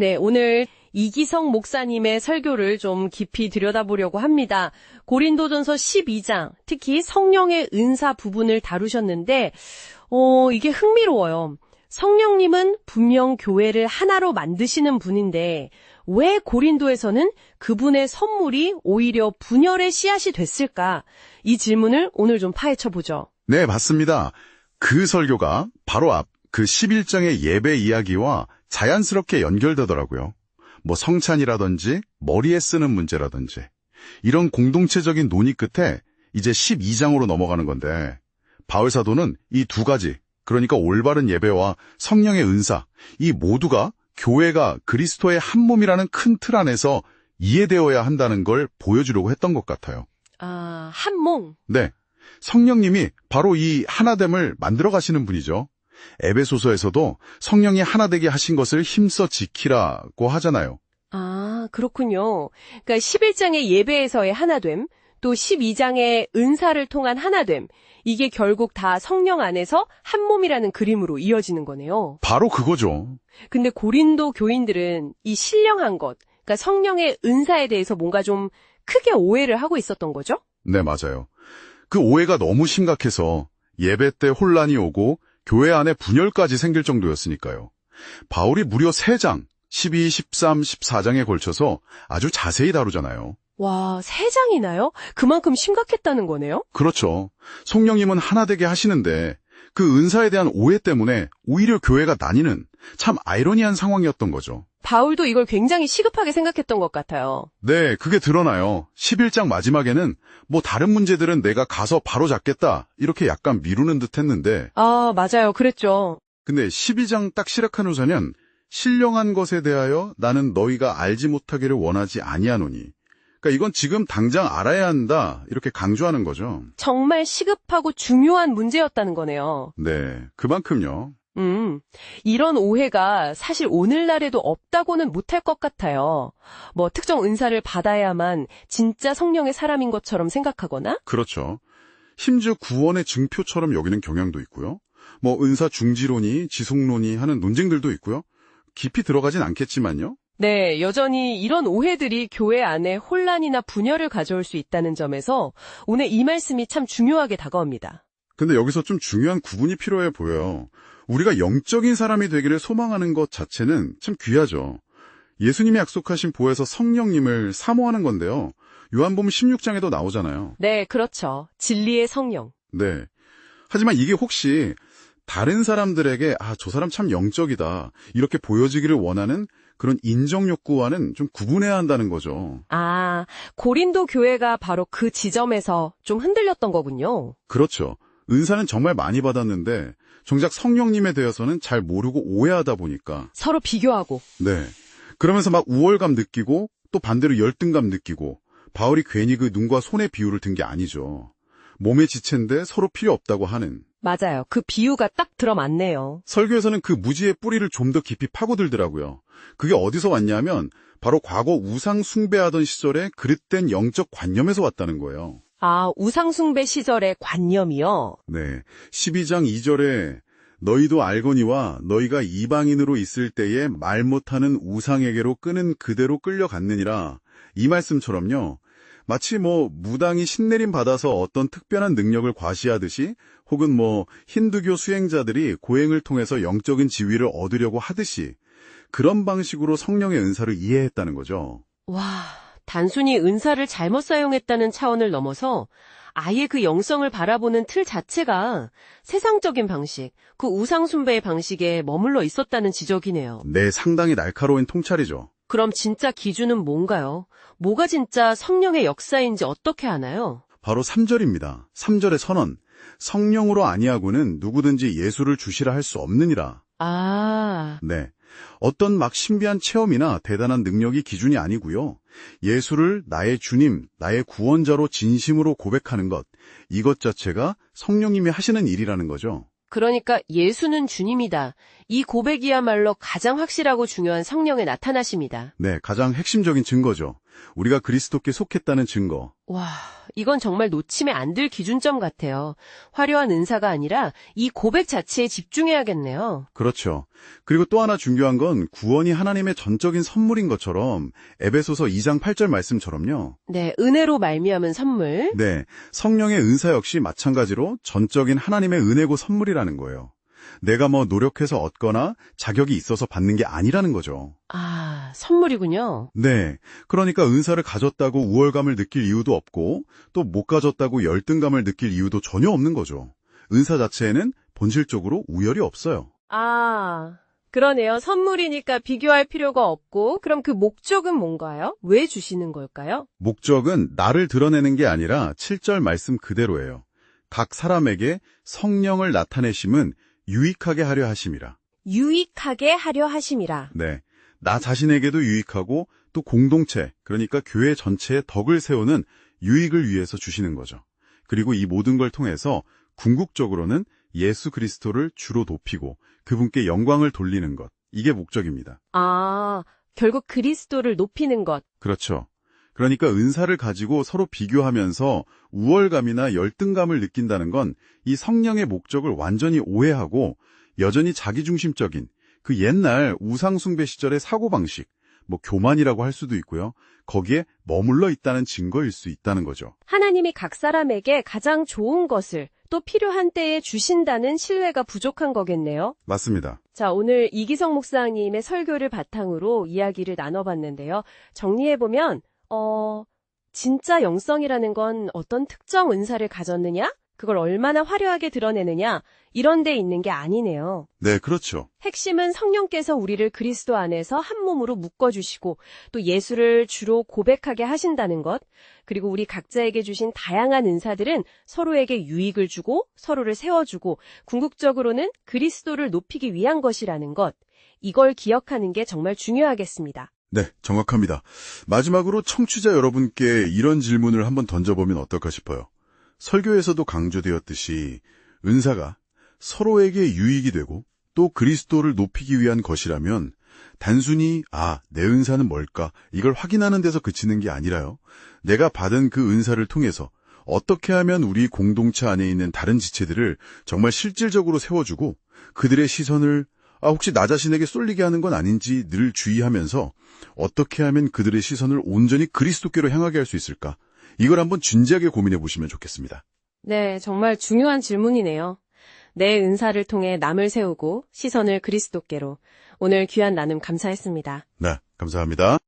네, 오늘 이기성 목사님의 설교를 좀 깊이 들여다보려고 합니다. 고린도전서 12장, 특히 성령의 은사 부분을 다루셨는데, 어, 이게 흥미로워요. 성령님은 분명 교회를 하나로 만드시는 분인데, 왜 고린도에서는 그분의 선물이 오히려 분열의 씨앗이 됐을까? 이 질문을 오늘 좀 파헤쳐 보죠. 네, 맞습니다. 그 설교가 바로 앞 그 11장의 예배 이야기와 자연스럽게 연결되더라고요. 뭐 성찬이라든지 머리에 쓰는 문제라든지 이런 공동체적인 논의 끝에 이제 12장으로 넘어가는 건데 바울 사도는 이 두 가지 그러니까 올바른 예배와 성령의 은사 이 모두가 교회가 그리스도의 한 몸이라는 큰 틀 안에서 이해되어야 한다는 걸 보여주려고 했던 것 같아요. 아, 한몽. 네. 성령님이 바로 이 하나됨을 만들어 가시는 분이죠. 에베소서에서도 성령이 하나 되게 하신 것을 힘써 지키라고 하잖아요. 아, 그렇군요. 그러니까 11장의 예배에서의 하나됨, 또 12장의 은사를 통한 하나됨, 이게 결국 다 성령 안에서 한 몸이라는 그림으로 이어지는 거네요. 바로 그거죠. 근데 고린도 교인들은 이 신령한 것, 그러니까 성령의 은사에 대해서 뭔가 좀 크게 오해를 하고 있었던 거죠? 네, 맞아요. 그 오해가 너무 심각해서 예배 때 혼란이 오고 교회 안에 분열까지 생길 정도였으니까요. 바울이 무려 3장, 12, 13, 14장에 걸쳐서 아주 자세히 다루잖아요. 와, 세 장이나요? 그만큼 심각했다는 거네요? 그렇죠. 성령님은 하나 되게 하시는데 그 은사에 대한 오해 때문에 오히려 교회가 나뉘는 참 아이러니한 상황이었던 거죠. 바울도 이걸 굉장히 시급하게 생각했던 것 같아요. 네, 그게 드러나요. 11장 마지막에는 뭐 다른 문제들은 내가 가서 바로 잡겠다 이렇게 약간 미루는 듯 했는데 아, 맞아요. 그랬죠. 근데 12장 딱 시작한 후서는 신령한 것에 대하여 나는 너희가 알지 못하기를 원하지 아니하노니 그러니까 이건 지금 당장 알아야 한다 이렇게 강조하는 거죠. 정말 시급하고 중요한 문제였다는 거네요. 네, 그만큼요. 음, 이런 오해가 사실 오늘날에도 없다고는 못할 것 같아요. 뭐 특정 은사를 받아야만 진짜 성령의 사람인 것처럼 생각하거나 그렇죠. 심지어 구원의 증표처럼 여기는 경향도 있고요. 뭐 은사 중지론이 지속론이 하는 논쟁들도 있고요. 깊이 들어가진 않겠지만요. 네, 여전히 이런 오해들이 교회 안에 혼란이나 분열을 가져올 수 있다는 점에서 오늘 이 말씀이 참 중요하게 다가옵니다. 근데 여기서 좀 중요한 구분이 필요해 보여요. 우리가 영적인 사람이 되기를 소망하는 것 자체는 참 귀하죠. 예수님이 약속하신 보에서 성령님을 사모하는 건데요. 요한복음 16장에도 나오잖아요. 네, 그렇죠. 진리의 성령. 네. 하지만 이게 혹시 다른 사람들에게 아, 저 사람 참 영적이다. 이렇게 보여지기를 원하는 그런 인정 욕구와는 좀 구분해야 한다는 거죠. 아, 고린도 교회가 바로 그 지점에서 좀 흔들렸던 거군요. 그렇죠. 은사는 정말 많이 받았는데 정작 성령님에 대해서는 잘 모르고 오해하다 보니까 서로 비교하고. 네. 그러면서 막 우월감 느끼고 또 반대로 열등감 느끼고 바울이 괜히 그 눈과 손의 비유를 든 게 아니죠. 몸의 지체인데 서로 필요 없다고 하는 맞아요. 그 비유가 딱 들어맞네요. 설교에서는 그 무지의 뿌리를 좀 더 깊이 파고들더라고요. 그게 어디서 왔냐면 바로 과거 우상 숭배하던 시절에 그릇된 영적 관념에서 왔다는 거예요. 아, 우상숭배 시절의 관념이요? 네. 12장 2절에 너희도 알거니와 너희가 이방인으로 있을 때에 말 못하는 우상에게로 끄는 그대로 끌려갔느니라. 이 말씀처럼요. 마치 뭐 무당이 신내림 받아서 어떤 특별한 능력을 과시하듯이 혹은 뭐 힌두교 수행자들이 고행을 통해서 영적인 지위를 얻으려고 하듯이 그런 방식으로 성령의 은사를 이해했다는 거죠. 와, 단순히 은사를 잘못 사용했다는 차원을 넘어서 아예 그 영성을 바라보는 틀 자체가 세상적인 방식, 그 우상숭배의 방식에 머물러 있었다는 지적이네요. 네, 상당히 날카로운 통찰이죠. 그럼 진짜 기준은 뭔가요? 뭐가 진짜 성령의 역사인지 어떻게 아나요? 바로 3절입니다. 3절의 선언. 성령으로 아니하고는 누구든지 예수를 주시라 할 수 없느니라. 아, 네. 어떤 막 신비한 체험이나 대단한 능력이 기준이 아니고요. 예수를 나의 주님, 나의 구원자로 진심으로 고백하는 것. 이것 자체가 성령님이 하시는 일이라는 거죠. 그러니까 예수는 주님이다. 이 고백이야말로 가장 확실하고 중요한 성령의 나타나심이다. 네, 가장 핵심적인 증거죠. 우리가 그리스도께 속했다는 증거. 와, 이건 정말 놓치면 안 될 기준점 같아요. 화려한 은사가 아니라 이 고백 자체에 집중해야겠네요. 그렇죠. 그리고 또 하나 중요한 건 구원이 하나님의 전적인 선물인 것처럼 에베소서 2장 8절 말씀처럼요. 네, 은혜로 말미암은 선물. 네, 성령의 은사 역시 마찬가지로 전적인 하나님의 은혜고 선물이라는 거예요. 내가 뭐 노력해서 얻거나 자격이 있어서 받는 게 아니라는 거죠. 아, 선물이군요. 네, 그러니까 은사를 가졌다고 우월감을 느낄 이유도 없고 또 못 가졌다고 열등감을 느낄 이유도 전혀 없는 거죠. 은사 자체에는 본질적으로 우열이 없어요. 아, 그러네요. 선물이니까 비교할 필요가 없고, 그럼 그 목적은 뭔가요? 왜 주시는 걸까요? 목적은 나를 드러내는 게 아니라 7절 말씀 그대로예요. 각 사람에게 성령을 나타내심은 유익하게 하려 하심이라. 유익하게 하려 하심이라. 네. 나 자신에게도 유익하고 또 공동체, 그러니까 교회 전체의 덕을 세우는 유익을 위해서 주시는 거죠. 그리고 이 모든 걸 통해서 궁극적으로는 예수 그리스도를 주로 높이고 그분께 영광을 돌리는 것. 이게 목적입니다. 아, 결국 그리스도를 높이는 것. 그렇죠. 그러니까 은사를 가지고 서로 비교하면서 우월감이나 열등감을 느낀다는 건 이 성령의 목적을 완전히 오해하고 여전히 자기중심적인 그 옛날 우상숭배 시절의 사고방식, 뭐 교만이라고 할 수도 있고요. 거기에 머물러 있다는 증거일 수 있다는 거죠. 하나님이 각 사람에게 가장 좋은 것을 또 필요한 때에 주신다는 신뢰가 부족한 거겠네요. 맞습니다. 자, 오늘 이기성 목사님의 설교를 바탕으로 이야기를 나눠봤는데요. 정리해보면, 어, 진짜 영성이라는 건 어떤 특정 은사를 가졌느냐? 그걸 얼마나 화려하게 드러내느냐? 이런 데 있는 게 아니네요. 네, 그렇죠. 핵심은 성령께서 우리를 그리스도 안에서 한 몸으로 묶어주시고 또 예수를 주로 고백하게 하신다는 것, 그리고 우리 각자에게 주신 다양한 은사들은 서로에게 유익을 주고 서로를 세워주고 궁극적으로는 그리스도를 높이기 위한 것이라는 것, 이걸 기억하는 게 정말 중요하겠습니다. 네, 정확합니다. 마지막으로 청취자 여러분께 이런 질문을 한번 던져보면 어떨까 싶어요. 설교에서도 강조되었듯이 은사가 서로에게 유익이 되고 또 그리스도를 높이기 위한 것이라면 단순히 아, 내 은사는 뭘까 이걸 확인하는 데서 그치는 게 아니라요. 내가 받은 그 은사를 통해서 어떻게 하면 우리 공동체 안에 있는 다른 지체들을 정말 실질적으로 세워주고 그들의 시선을 아, 혹시 나 자신에게 쏠리게 하는 건 아닌지 늘 주의하면서 어떻게 하면 그들의 시선을 온전히 그리스도께로 향하게 할 수 있을까? 이걸 한번 진지하게 고민해 보시면 좋겠습니다. 네, 정말 중요한 질문이네요. 내 은사를 통해 남을 세우고 시선을 그리스도께로. 오늘 귀한 나눔 감사했습니다. 네, 감사합니다.